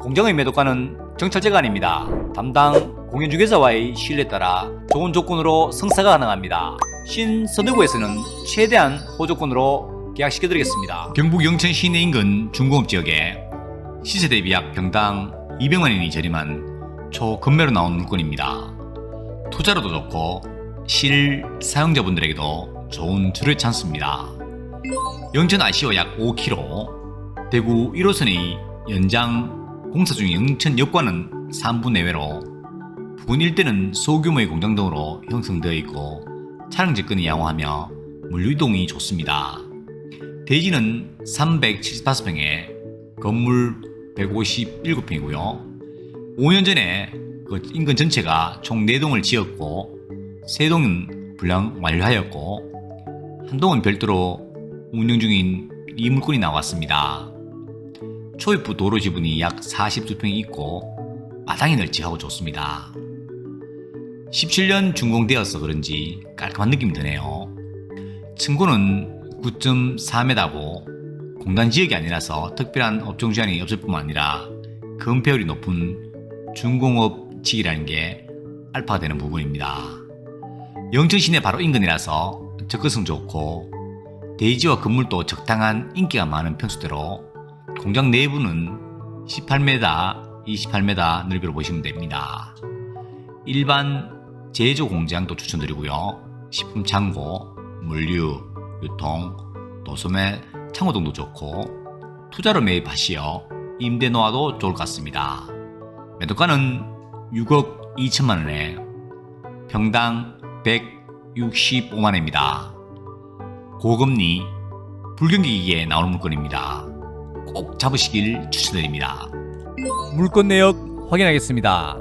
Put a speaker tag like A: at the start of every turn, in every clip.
A: 공장의 매도가는 정찰제가 아닙니다. 담당 공연중개사와의 신뢰에 따라 좋은 조건으로 성사가 가능합니다. 신서대구에서는 최대한 호조건으로 계약시켜드리겠습니다. 경북 영천 시내 인근 중공업 지역에 시세 대비 약 평당 200만 원이 저렴한 초급매로 나온 물건입니다. 투자로도 좋고 실 사용자분들에게도 좋은 주를 찬스입니다. 영천 ICO 약 5km, 대구 1호선의 연장 공사 중인 영천 역과는 3분 내외로 부근 일대는 소규모의 공장 등으로 형성되어 있고 차량 접근이 양호하며 물류 이동이 좋습니다. 대지는 375평에 건물 157평이고요. 5년 전에 그 인근 전체가 총 4동을 지었고 3동은 분량 완료하였고 한 동은 별도로 운영 중인 이 물건이 나왔습니다. 초입부 도로 지분이 약 42평이 있고 마당이 널찍하고 좋습니다. 17년 준공되어서 그런지 깔끔한 느낌이 드네요. 층고는 9.4m고 공단 지역이 아니라서 특별한 업종 제한이 없을 뿐만 아니라 금폐율이 높은 중공업 지이라는 게 알파가 되는 부분입니다. 영천 시내 바로 인근이라서 접근성 좋고 대지와 건물도 적당한 인기가 많은 평수대로 공장 내부는 18m, 28m 넓이로 보시면 됩니다. 일반 제조 공장도 추천드리고요. 식품 창고, 물류, 유통, 도소매 창고 등도 좋고 투자로 매입하시어 임대 놓아도 좋을 것 같습니다. 매도가는 6억 2천만 원에 평당 165만 원입니다. 고금리 불경기기에 나오는 물건입니다. 꼭 잡으시길 추천드립니다.
B: 물건 내역 확인하겠습니다.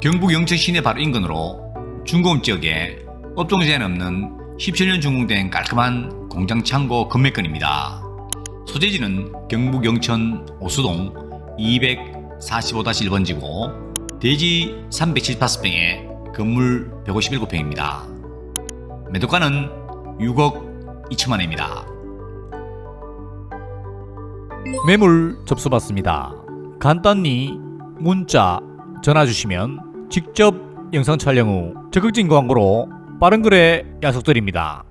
A: 경북 영천 시내 바로 인근으로 중공업 지역에 업종 제한 없는 17년 준공된 깔끔한 공장 창고 건매건입니다. 소재지는 경북 영천 오수동 245-1번 지고 대지 375평에 건물 157평입니다. 매도가는 6억 2천만 원입니다.
B: 매물 접수받습니다. 간단히 문자, 전화 주시면 직접 영상 촬영 후 적극적인 광고로 빠른 거래 약속드립니다.